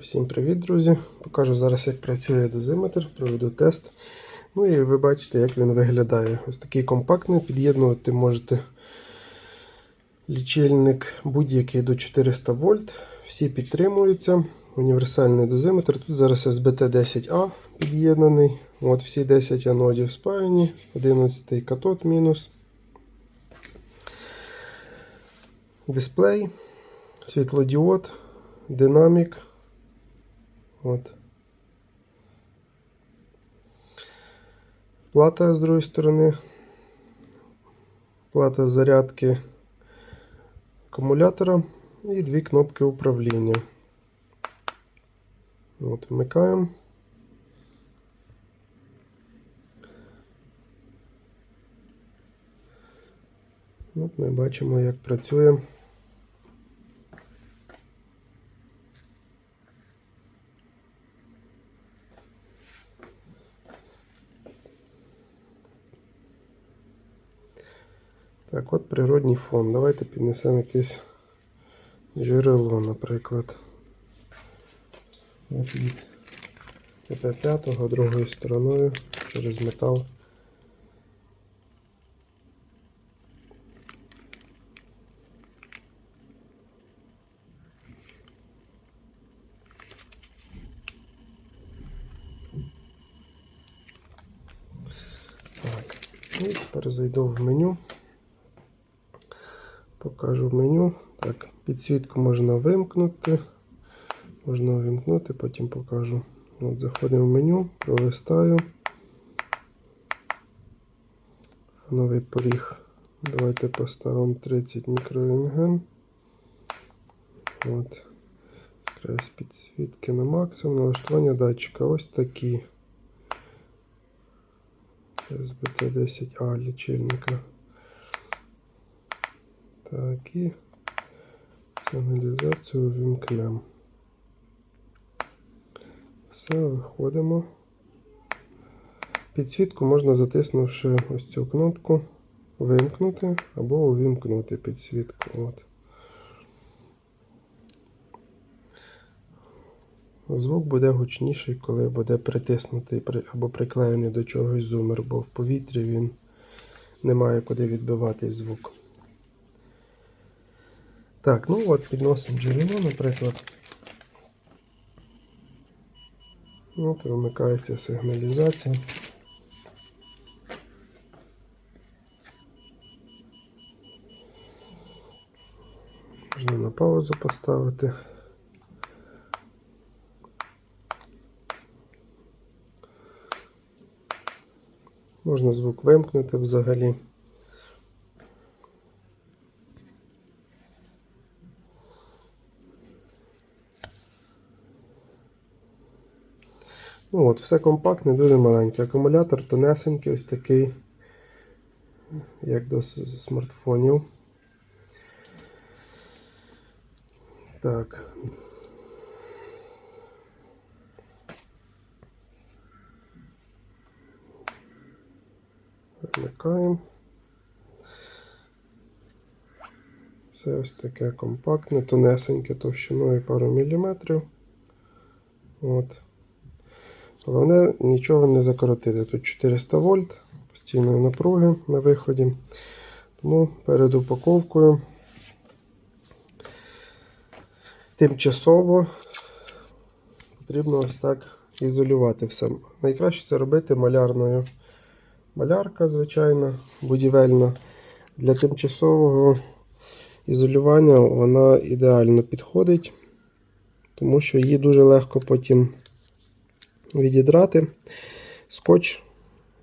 Всім привіт, друзі! Покажу зараз, як працює дозиметр, проведу тест. Ну і ви бачите, як він виглядає. Ось такий компактний, під'єднувати можете лічильник будь-який до 400 вольт. Всі підтримуються. Універсальний дозиметр. Тут зараз SBT10A під'єднаний. От Всі 10 анодів спаяні, 11 катод мінус. Дисплей, світлодіод, динамік. От. Плата з другої сторони. Плата зарядки акумулятора і дві кнопки управління. От, вмикаємо. От ми бачимо, як працює. Так, от природній фон. Давайте піднесемо якесь джерело, наприклад. Від ТП5 другою стороною через метал. Так, і тепер зайду в меню. Покажу меню. Так, підсвітку можна вимкнути. Можна вимкнути, потім покажу. От Заходимо в меню, пролистаю. Новий поріг. Давайте поставимо 30 мікрорентген. От. Якраз підсвітки на максимум. Налаштування датчика. Ось такі. СБТ-10А лічильника. Так, і сигналізацію вимкнемо. Все, виходимо. Підсвітку можна затиснувши ось цю кнопку вимкнути або увімкнути підсвітку. От. Звук буде гучніший, коли буде притиснутий або приклеєний до чогось зумер, бо в повітрі він не має куди відбивати звук. Так, ну от підносимо джерело, наприклад. От вимикається сигналізація. Можна на паузу поставити. Можна звук вимкнути взагалі. Ну от, все компактне, дуже маленький. Акумулятор тонесенький, ось такий, як до смартфонів. Так. Вимикаємо. Все ось таке компактне, тонесеньке, товщиною пару міліметрів. От. Головне нічого не закоротити. Тут 400 вольт постійної напруги на виході. Тому перед упаковкою тимчасово потрібно ось так ізолювати все. Найкраще це робити малярною. Малярка, звичайно, будівельна. Для тимчасового ізолювання вона ідеально підходить, тому що її дуже легко потім відідрати. Скотч,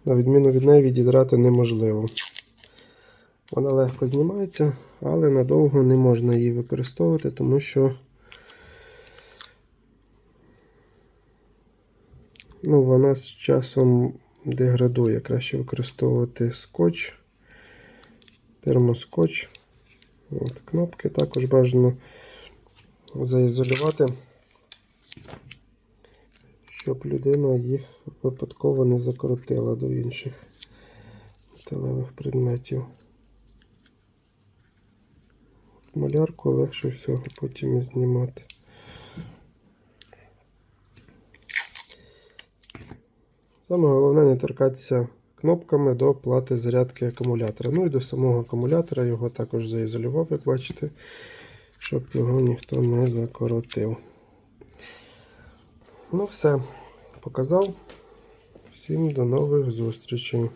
на відміну від неї, відідрати неможливо. Вона легко знімається, але надовго не можна її використовувати, тому що ну, вона з часом деградує. Краще використовувати скотч, термоскотч. От, кнопки також бажано заізолювати щоб людина їх випадково не закрутила до інших металевих предметів. Малярку легше всього потім і знімати. Саме головне не торкатися кнопками до плати зарядки акумулятора. Ну і до самого акумулятора його також заізолював, як бачите, щоб його ніхто не закоротив. Ну все показав. Всім до нових зустрічей.